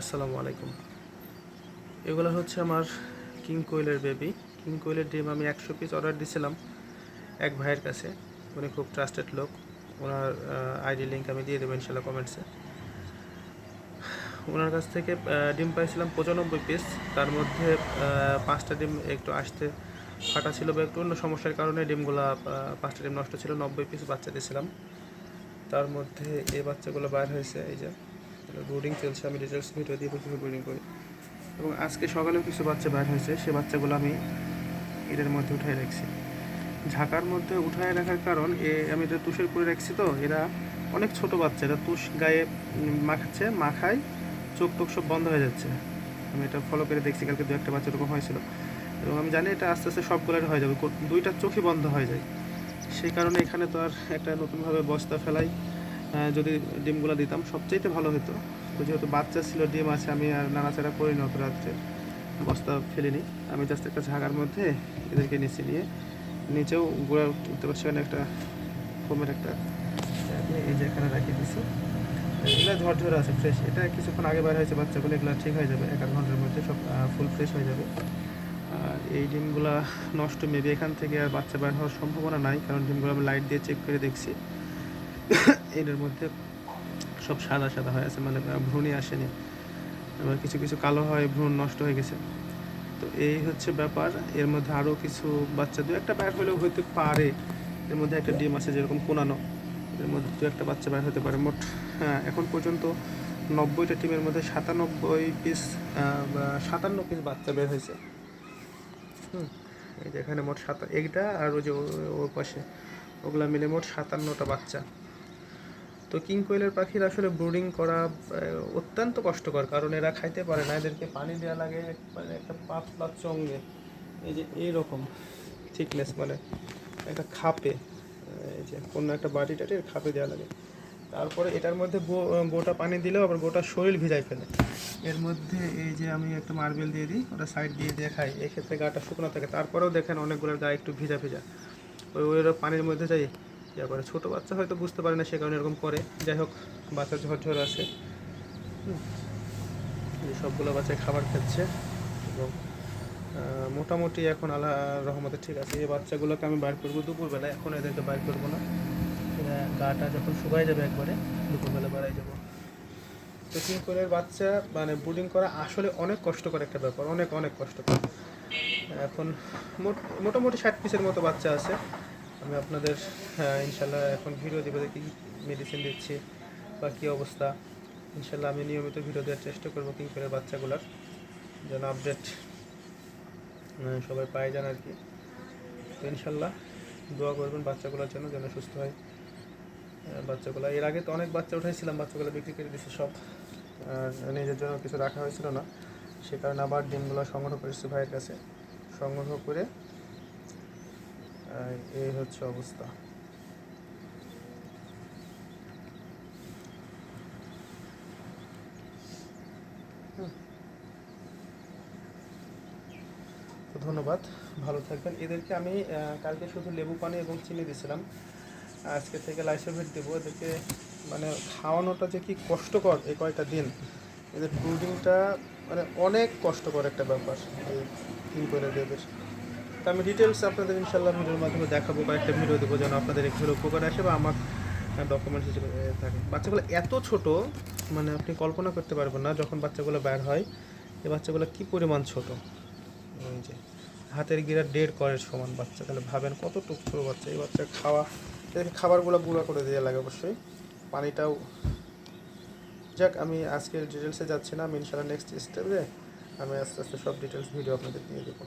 আসসালামু আলাইকুম। এগুলো হচ্ছে আমার কিং কোয়েলের বেবি কিং কোয়েলের ডিম আমি একশো পিস অর্ডার দিয়েছিলাম এক ভাইয়ের কাছে। উনি খুব ট্রাস্টেড লোক। ওনার আইডি লিঙ্ক আমি দিয়ে দেবো ইনশাল্লাহ কমেন্টসে ওনার কাছ থেকে ডিম পাইছিলাম পঁচানব্বই পিস তার মধ্যে পাঁচটা ডিম একটু আসতে ফাটা ছিল বা একটু অন্য সমস্যার কারণে ডিমগুলো পাঁচটা ডিম নষ্ট ছিল। নব্বই পিস বাচ্চা দিয়েছিলাম তার মধ্যে এই বাচ্চাগুলো বাইর হয়েছে, এই যে ব্রুডিং চলছে, আমি ডিটেলস ভিডিও দিয়ে কীভাবে ব্রুডিং করি। এবং আজকে সকালেও কিছু বাচ্চা বাইর হয়েছে, সে বাচ্চাগুলো আমি এদের মধ্যে উঠাই রাখছি। ঝাঁকার মধ্যে উঠায় রাখার কারণ, এ, আমি এটা তুষের করে রাখছি তো, এরা অনেক ছোট বাচ্চা, এরা তুষ গায়ে মাখাচ্ছে, মাখায় চোখ টোক সব বন্ধ হয়ে যাচ্ছে। আমি এটা ফলো করে দেখছি, কালকে দু একটা বাচ্চা এরকম হয়েছিল। এবং আমি জানি এটা আস্তে আস্তে সবগুলোর হয়ে যাবে দুইটা চোখই বন্ধ হয়ে যায়। সেই কারণে এখানে তো আর একটা নতুনভাবে বস্তা ফেলাই যদি ডিমগুলো দিতাম, সবচাইতে ভালো হতো তো যেহেতু বাচ্চা ছিল, ডিম আছে, আমি আর নাড়াচাড়া করি না, অত রাত্রে বস্তা ফেলিনি আমি জাস্ট একটা ঝাঁকার মধ্যে এদেরকে নিচে নিয়ে, নিচেও গোড়া উঠতে পারছি সেখানে একটা ফোমের একটা, এই যে এখানে রাখিয়ে দিছি। এগুলো ঝরঝরে আছে ফ্রেশ এটা কিছুক্ষণ আগে বার হয়েছে বাচ্চাগুলো, এগুলো ঠিক হয়ে যাবে, এক আধ ঘণ্টার মধ্যে সব ফুল ফ্রেশ হয়ে যাবে। আর এই ডিমগুলো নষ্ট মেবি এখান থেকে আর বাচ্চা বার হওয়ার সম্ভাবনা নাই, কারণ ডিমগুলো আমি লাইট দিয়ে চেক করে দেখছি। এটার মধ্যে সব সাদা সাদা হয়ে আছে মানে ভ্রূণই আসেনি। আবার কিছু কিছু কালো হয় ভ্রূণ নষ্ট হয়ে গেছে। তো এই হচ্ছে ব্যাপার। এর মধ্যে আরও কিছু বাচ্চা দু একটা বের হলেও হতে পারে। এর মধ্যে একটা ডিম আছে যেরকম কোনানো। এর মধ্যে দু একটা বাচ্চা বের হতে পারে। মোট হ্যাঁ, এখন পর্যন্ত নব্বইটা টিমের মধ্যে সাতানব্বই পিস সাতান্ন পিস বাচ্চা বের হয়েছে। হুম এই যে এখানে মোট সাতা এইটা আর ওই যে ওর পাশে। ওগুলা মিলে মোট সাতান্নটা বাচ্চা। তো কিং কোয়েলের পাখির আসলে ব্রুডিং করা অত্যন্ত কষ্টকর। কারণ এরা খাইতে পারে না, এদেরকে পানি দেওয়া লাগে মানে একটা পাতলা চঙ্গে এই যে এইরকম থিকনেস মানে একটা খাপে, এই যে কোনো একটা বাটি টাটি খাপে দেওয়া লাগে। তারপরে এটার মধ্যে গোটা পানি দিলেও আবার গোটা শরীর ভিজাই ফেলে। এর মধ্যে এই যে আমি একটা মার্বেল দিয়ে দিই, ওটা সাইড দিয়ে দিয়ে খাই। এক্ষেত্রে গাটা শুকনো থাকে। তারপরেও দেখেন অনেকগুলোর গায়ে একটু ভিজা ভিজা। ওই ওরা পানির মধ্যে যাই ইয়া করে ছোটো বাচ্চা হয়তো বুঝতে পারে না সে কারণে এরকম করে। যাই হোক বাচ্চা ঝরঝর আছে। সবগুলো বাচ্চা খাবার খাচ্ছে এবং মোটামুটি এখন আল্লাহ রহমতে ঠিক আছে। এই বাচ্চাগুলোকে আমি বাইর করব দুপুরবেলা এখন এদেরকে বাইর করব না। গাটা যখন শুকাই যাবে একবারে, দুপুরবেলা বাড়াই যাব। তো কিংকরের বাচ্চা মানে ব্রুডিং করা আসলে অনেক কষ্টকর একটা ব্যাপার। অনেক অনেক কষ্টকর। এখন মোট, মোটামুটি ষাট পিসের মতো বাচ্চা আছে। আমি আপনাদের হ্যাঁ, ইনশাল্লাহ এখন ভিডিও দেবো দেখি মেডিসিন দিচ্ছি বা কী অবস্থা। ইনশাল্লাহ আমি নিয়মিত ভিডিও দেওয়ার চেষ্টা করব কিংকরের বাচ্চাগুলোর যেন আপডেট সবাই পায় যান আর কি। তো ইনশাল্লাহ দোয়া করবেন বাচ্চাগুলোর জন্য যেন সুস্থ হয়। বাচ্চাগুলো এর আগে তো অনেক বাচ্চা উঠাইছিলাম বাচ্চাগুলো বিক্রি করে দিয়েছি সব। নিজের জন্য কিছু রাখা হয়েছিল না সে কারণে আবার ডিমগুলো সংগ্রহ করেছি ভাইয়ের কাছে। সংগ্রহ করে এই হচ্ছে অবস্থা। তো ধন্যবাদ, ভালো থাকবেন। এদেরকে আমি কালকে শুধু লেবু পানি এবং চিনি দিয়েছিলাম আজকে থেকে লাইসোভেট দেবো। এদেরকে মানে খাওয়ানোটা যে কি কষ্টকর এই কয়টা দিন। এদের ব্রুডিংটা মানে অনেক কষ্টকর একটা ব্যাপার। এই তিন করে দেবের তা আমি ডিটেলস আপনাদের ইনশাল্লাহ ভিডিওর মাধ্যমে দেখাবো বা একটা ভিডিও দেবো যেন আপনাদের একটু উপকার আসে বা আমার ডকুমেন্টস হিসেবে থাকে। বাচ্চাগুলো এত ছোট মানে আপনি কল্পনা করতে পারবেন না যখন বাচ্চাগুলো বের হয় এই বাচ্চাগুলো কী পরিমাণ ছোট। এই যে, হাতের গিরা দেড় করের সমান বাচ্চা, তাহলে ভাবেন কতটুকু ছোটো বাচ্চা। এই বাচ্চা খাওয়া, এদেরকে খাবারগুলো গুঁড়া করে দেওয়া লাগে অবশ্যই। পানিটাও, যাক, আমি আজকের ডিটেলসে যাচ্ছি না, আমি ইনশাল্লাহ নেক্সট স্টেপে আমি আস্তে আস্তে সব ডিটেলস ভিডিও আপনাদের দিয়ে দেবো।